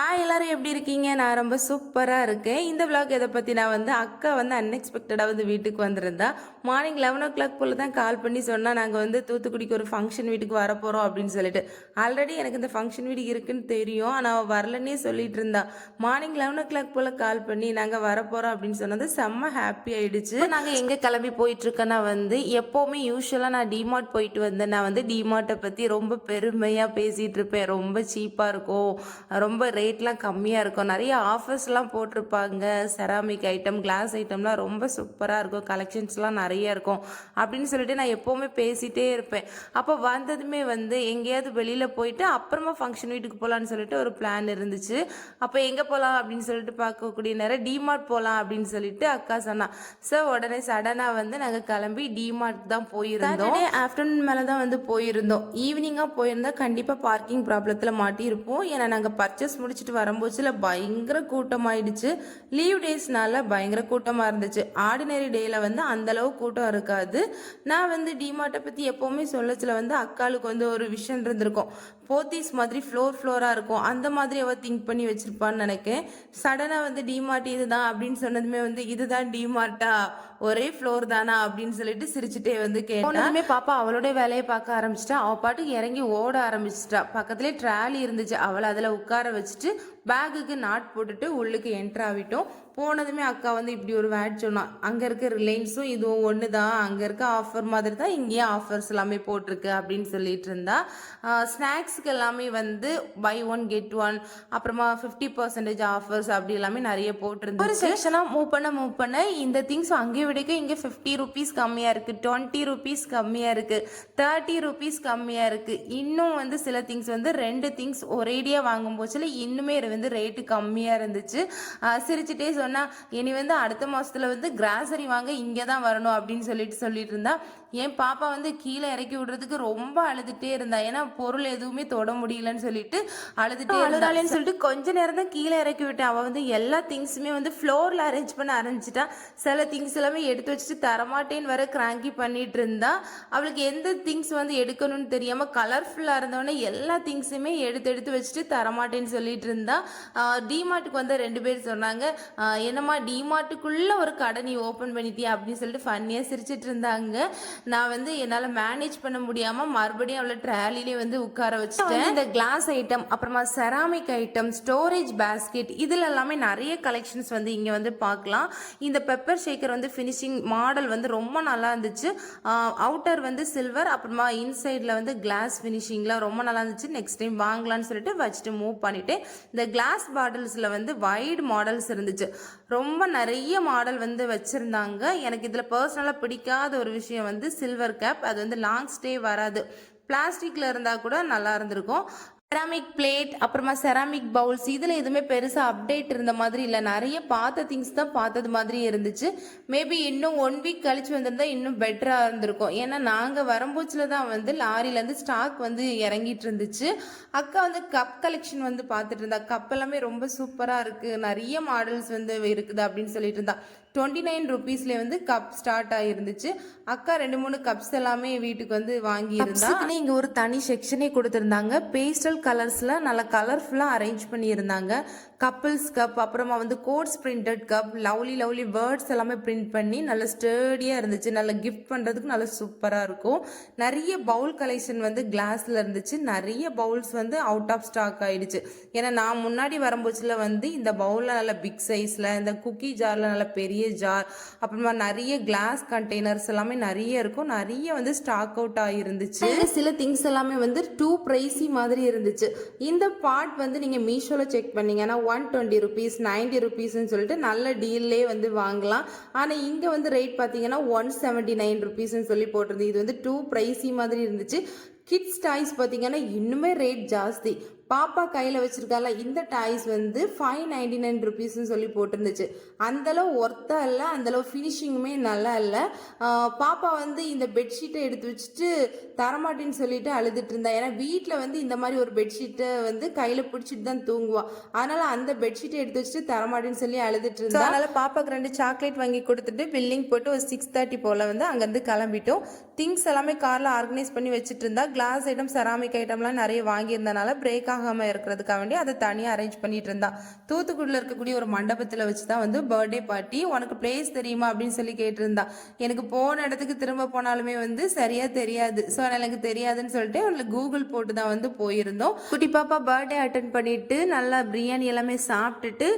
ஆ எல்லாரும் எப்படி இருக்கீங்க? நான் ரொம்ப சூப்பராக இருக்கேன். இந்த விளாக் எதை பற்றி நான் வந்து அக்கா வந்து அன்எக்ஸ்பெக்டடாக வந்து வீட்டுக்கு வந்திருந்தா மார்னிங் லெவன் ஓ கிளாக் போல் தான் கால் பண்ணி சொன்னால் நாங்கள் வந்து தூத்துக்குடிக்கு ஒரு ஃபங்க்ஷன் வீட்டுக்கு வர போகிறோம் அப்படின்னு சொல்லிட்டு. ஆல்ரெடி எனக்கு இந்த ஃபங்க்ஷன் வீடு இருக்குன்னு தெரியும். ஆனால் அவள் வரலன்னே சொல்லிட்டு இருந்தா. மார்னிங் லெவன் ஓ கிளாக் போல் கால் பண்ணி நாங்கள் வர போகிறோம் அப்படின்னு சொன்னது செம்ம ஹாப்பி ஆயிடுச்சு. நாங்கள் எங்கே கிளம்பி போயிட்டுருக்கோன்னா வந்து எப்போவுமே யூஸ்வலாக நான் டிமார்ட் போயிட்டு வந்தேன். நான் வந்து டிமார்ட்டை பற்றி ரொம்ப பெருமையாக பேசிகிட்டு இருப்பேன். ரொம்ப சீப்பாக இருக்கும். ரொம்ப ரேட்லாம் கம்மியாக இருக்கும். நிறைய ஆஃபர்ஸ்லாம் போட்டிருப்பாங்க. செராமிக் ஐட்டம் கிளாஸ் ஐட்டம்லாம் ரொம்ப சூப்பராக இருக்கும். கலெக்ஷன்ஸ்லாம் நிறைய இருக்கும். அப்படின்னு சொல்லிட்டு நான் எப்போவுமே பேசிகிட்டே இருப்பேன். அப்போ வந்ததுமே வந்து எங்கேயாவது வெளியில் போயிட்டு அப்புறமா ஃபங்க்ஷன் வீட்டுக்கு போகலான்னு சொல்லிட்டு ஒரு பிளான் இருந்துச்சு. அப்போ எங்கே போகலாம் அப்படின்னு சொல்லிட்டு பார்க்கக்கூடிய நேரம் டிமார்ட் போகலாம் அப்படின்னு சொல்லிட்டு அக்கா சொன்னா ஸோ உடனே சடனாக வந்து நாங்கள் கிளம்பி டிமார்ட் தான் போயிருந்தோம். ஆஃப்டர்நூன் மேலே தான் வந்து போயிருந்தோம். ஈவினிங்காக போயிருந்தால் கண்டிப்பாக பார்க்கிங் ப்ராப்ளத்தில் மாட்டியிருப்போம். ஏன்னா நாங்கள் பர்ச்சேஸ் முடிச்சுட்டு வரும்போதுல பயங்கர கூட்டமாயிடுச்சு. லீவ் டேஸ்னால பயங்கர கூட்டமாக இருந்துச்சு. ஆர்டினரி டேயில் வந்து அந்தளவு கூட்டம் இருக்காது. நான் வந்து டிமார்ட்டை பற்றி எப்போவுமே சொல்லச்சில் வந்து அக்காளுக்கு வந்து ஒரு விஷயம் இருந்திருக்கும். போத்தீஸ் மாதிரி ஃப்ளோர் ஃப்ளோராக இருக்கும். அந்த மாதிரி அவள் திங்க் பண்ணி வச்சுருப்பான்னு நினைக்கேன். சடனாக வந்து டிமார்ட் இதுதான் அப்படின்னு சொன்னதுமே வந்து இதுதான் டிமார்ட்டா ஒரே ஃப்ளோர் தானா அப்படின்னு சொல்லிட்டு சிரிச்சுட்டே வந்து கேட்டோமே பாப்பா அவளோட வேலையை பார்க்க ஆரம்பிச்சிட்டா. அவள் பாட்டுக்கு இறங்கி ஓட ஆரம்பிச்சிட்டா. பக்கத்துலேயே ட்ராலி இருந்துச்சு. அவளை அதில் உட்கார வச்சுட்டு பேக்குக்கு நாட் போட்டுட்டு உள்ளுக்கு என்ட்ராகிட்டோம் போனதுமே அக்கா வந்து இப்படி ஒரு வேட் சொன்னான் அங்கே இருக்க ரிலையன்ஸும் இதுவும் ஒன்று தான் அங்கே இருக்க ஆஃபர் மாதிரி தான் இங்கேயும் ஆஃபர்ஸ் எல்லாமே போட்டிருக்கு அப்படின்னு சொல்லிட்டு இருந்தா. ஸ்நாக்ஸுக்கு எல்லாமே வந்து பை ஒன் கெட் ஒன் அப்புறமா ஃபிஃப்டி பர்சன்டேஜ் ஆஃபர்ஸ் அப்படி எல்லாமே நிறைய போட்டிருந்து ஒரு செக்ஷனாக மூவ் பண்ண மூவ் பண்ண. இந்த திங்ஸ் அங்கே விடைக்க இங்கே ஃபிஃப்டி ருபீஸ் கம்மியாக இருக்குது டுவெண்ட்டி ருபீஸ் கம்மியாக இருக்குது தேர்ட்டி ருபீஸ் கம்மியாக இருக்குது இன்னும் வந்து சில திங்ஸ் வந்து ரெண்டு திங்ஸ் ஒரேடியாக வாங்கும் போச்சுல இன்னுமே வந்து ரேட்டு கம்மியாக இருந்துச்சு. சிரிச்சுட்டே சொன்னா இனி வந்து அடுத்த மாசத்துல வந்து கிராசரி வாங்க இங்கே தான் வரணும் அப்படின்னு சொல்லிட்டு சொல்லிட்டு இருந்தா. என் பாப்பா வந்து கீழே இறக்கி விடுறதுக்கு ரொம்ப அழுதுட்டே இருந்தா. ஏன்னா பொருள் எதுவுமே தொட முடியலன்னு சொல்லிட்டு அழுதுட்டே அழுதாளேன்னு சொல்லிட்டு கொஞ்ச நேரம் தான் கீழே இறக்கி விட்டேன் அவள் வந்து எல்லா திங்ஸுமே வந்து ஃப்ளோரில் அரேஞ்ச் பண்ண ஆரம்பிச்சிட்டா. சில திங்ஸ் எல்லாமே எடுத்து வச்சுட்டு தரமாட்டேன்னு வர கிராங்கி பண்ணிட்டு இருந்தா. அவளுக்கு எந்த திங்ஸ் வந்து எடுக்கணும்னு தெரியாம கலர்ஃபுல்லாக இருந்தோடனே எல்லா திங்ஸுமே எடுத்து எடுத்து வச்சுட்டு தரமாட்டேன்னு சொல்லிட்டு இருந்தா. டிமார்ட்டுக்கு வந்து ரெண்டு பேர் சொன்னாங்க என்னம்மா டிமார்ட்டுக்குள்ள ஒரு கடை நீ ஓப்பன் பண்ணிட்டியா அப்படின்னு சொல்லிட்டு ஃபன்னியாக சிரிச்சிட்டு இருந்தாங்க. நான் வந்து என்னால் மேனேஜ் பண்ண முடியாமல் மறுபடியும் அவளை ட்ராலிலே வந்து உட்கார வச்சுட்டேன். இந்த கிளாஸ் ஐட்டம் அப்புறமா செராமிக் ஐட்டம் ஸ்டோரேஜ் பேஸ்கெட் இதில் எல்லாமே நிறைய கலெக்ஷன்ஸ் வந்து இங்கே வந்து பார்க்கலாம். இந்த பெப்பர் ஷேக்கர் வந்து ஃபினிஷிங் மாடல் வந்து ரொம்ப நல்லா இருந்துச்சு. அவுட்டர் வந்து சில்வர் அப்புறமா இன்சைடில் வந்து கிளாஸ் ஃபினிஷிங்லாம் ரொம்ப நல்லா இருந்துச்சு. நெக்ஸ்ட் டைம் வாங்கலாம்னு சொல்லிட்டு வச்சுட்டு மூவ் பண்ணிட்டு இந்த கிளாஸ் பாட்டில்ஸில் வந்து வைடு மாடல்ஸ் இருந்துச்சு. ரொம்ப நிறைய மாடல் வந்து வச்சுருந்தாங்க. எனக்கு இதில் பர்சனலாக பிடிக்காத ஒரு விஷயம் வந்து சில்வர் கேப் அது வந்து லாங் ஸ்டே வராது. பிளாஸ்டிக்கில் இருந்தால் கூட நல்லா இருந்திருக்கும். செராமிக் பிளேட் அப்புறமா செராமிக் பவுல்ஸ் இதில் எதுவுமே பெருசாக அப்டேட் இருந்த மாதிரி இல்லை. நிறைய பார்த்த திங்ஸ் தான் பார்த்தது மாதிரி இருந்துச்சு. மேபி இன்னும் ஒன் வீக் கழிச்சு வந்திருந்தா இன்னும் பெட்டராக இருந்திருக்கும். ஏன்னா நாங்கள் வரம்போச்சில் தான் வந்து லாரியிலேருந்து ஸ்டாக் வந்து இறங்கிட்டு இருந்துச்சு. அக்கா வந்து கப் கலெக்ஷன் வந்து பார்த்துட்டு இருந்தா. கப் எல்லாமே ரொம்ப சூப்பராக இருக்குது நிறைய மாடல்ஸ் வந்து இருக்குது அப்படின்னு சொல்லிட்டு இருந்தா. டுவெண்ட்டி நைன் ருபீஸ்ல வந்து கப் ஸ்டார்ட் ஆகிருந்துச்சு அக்கா ரெண்டு மூணு கப்ஸ் எல்லாமே வீட்டுக்கு வந்து வாங்கி இங்கே ஒரு தனி செக்ஷனே கொடுத்துருந்தாங்க. பேஸ்டல் கலர்ஸில் நல்லா கலர்ஃபுல்லாக அரேஞ்ச் பண்ணியிருந்தாங்க. கப்பிள்ஸ் கப் அப்புறமா வந்து quotes printed cup lovely lovely words எல்லாமே பிரிண்ட் பண்ணி நல்ல ஸ்டேடியாக இருந்துச்சு. நல்ல கிஃப்ட் பண்ணுறதுக்கு நல்ல சூப்பராக இருக்கும். நிறைய பவுல் கலெக்ஷன் வந்து கிளாஸில் இருந்துச்சு. நிறைய பவுல்ஸ் வந்து அவுட் ஆஃப் ஸ்டாக் ஆகிடுச்சு ஏன்னா நான் முன்னாடி வரும்போச்சில் வந்து இந்த பவுலில் நல்ல பிக் சைஸில் இந்த குக்கி ஜார்ல நல்ல பெரிய ஜார் அப்புறமா நிறைய கிளாஸ் கண்டெய்னர்ஸ் எல்லாமே நிறைய இருக்கும். நிறைய வந்து ஸ்டாக் அவுட் ஆகிருந்துச்சு சில திங்ஸ் எல்லாமே வந்து டூ ப்ரைஸி மாதிரி இருந்துச்சு. இந்த பார்ட் வந்து நீங்கள் மீஷோவில் செக் பண்ணீங்கன்னா ஒன் டுவெண்ட்டி ருபீஸ் நைன்ட்டி ருபீஸ்ன்னு சொல்லிட்டு நல்ல டீல்லே வந்து வாங்கலாம். ஆனால் இங்கே வந்து ரேட் பார்த்தீங்கன்னா ஒன் செவன்ட்டி நைன் ருபீஸ்ன்னு சொல்லி போட்டிருந்து இது வந்து டூ ப்ரைஸி மாதிரி இருந்துச்சு. கிட்ஸ் டாய்ஸ் பார்த்தீங்கன்னா இன்னுமே ரேட் ஜாஸ்தி. பாப்பா கையில் வச்சிருக்கால இந்த டாய்ஸ் வந்து ஃபைவ் நைன்டி நைன் ருபீஸ்னு சொல்லி போட்டிருந்துச்சு. அந்தளவு ஒர்த்தாக இல்லை அந்தளவு ஃபினிஷிங்குமே நல்லா இல்லை. பாப்பா வந்து இந்த பெட்ஷீட்டை எடுத்து வச்சுட்டு தரமாட்டேன்னு சொல்லிட்டு அழுதுட்டு இருந்தா. ஏன்னா வீட்டில் வந்து இந்த மாதிரி ஒரு பெட்ஷீட்டை வந்து கையில் பிடிச்சிட்டு தான் தூங்குவா. அதனால அந்த பெட்ஷீட்டை எடுத்து வச்சுட்டு தரமாட்டேன்னு சொல்லி அழுதுட்டு இருந்தா. அதனால பாப்பாக்கு ரெண்டு சாக்லேட் வாங்கி கொடுத்துட்டு பில்லிங் போட்டு ஒரு சிக்ஸ் தேர்ட்டி போல் வந்து அங்கேருந்து கிளம்பிட்டோம். திங்ஸ் எல்லாமே காரில் ஆர்கனைஸ் பண்ணி வச்சுட்டு இருந்தா கிளாஸ் ஐட்டம் செராமிக் ஐட்டம்லாம் நிறைய வாங்கியிருந்தனால பிரேக் ஆகாமல் இருக்கிறதுக்காக வேண்டி அதை தனியாக அரேஞ்ச் பண்ணிட்டு இருந்தான் தூத்துக்குடியில் இருக்கக்கூடிய ஒரு மண்டபத்தில் வச்சு தான் வந்து பர்த்டே பார்ட்டி உனக்கு பிளேஸ் தெரியுமா அப்படின்னு சொல்லி கேட்டிருந்தான் எனக்கு போன இடத்துக்கு திரும்ப போனாலுமே வந்து சரியாக தெரியாது. ஸோ எனக்கு தெரியாதுன்னு சொல்லிட்டு அவளுக்கு கூகுள் போட்டு தான் வந்து போயிருந்தோம். குட்டி பாப்பா பர்த்டே அட்டன் பண்ணிட்டு நல்லா பிரியாணி எல்லாமே சாப்பிட்டுட்டு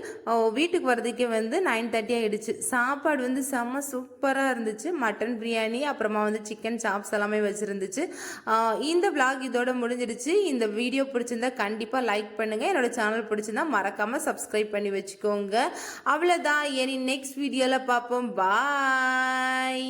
வீட்டுக்கு வர்றதுக்கே வந்து நைன் தேர்ட்டி ஆகிடுச்சு சாப்பாடு வந்து செம்ம சூப்பராக இருந்துச்சு. மட்டன் பிரியாணி அப்புறமா வந்து சிக்கன் சாப்ஸ் எல்லாமே வச்சுருந்துச்சு. இந்த விளாக் இதோட முடிஞ்சிடுச்சு. இந்த வீடியோ பிடிச்சிருந்தா கண்டிப்பாக லைக் பண்ணுங்கள் என்னோட சேனல் பிடிச்சிருந்தா மறக்காமல் சப்ஸ்கிரைப் பண்ணி வச்சுக்கோங்க. அவ்வளோதான் இனி நெக்ஸ்ட் வீடியோவில் பார்ப்போம். பாய்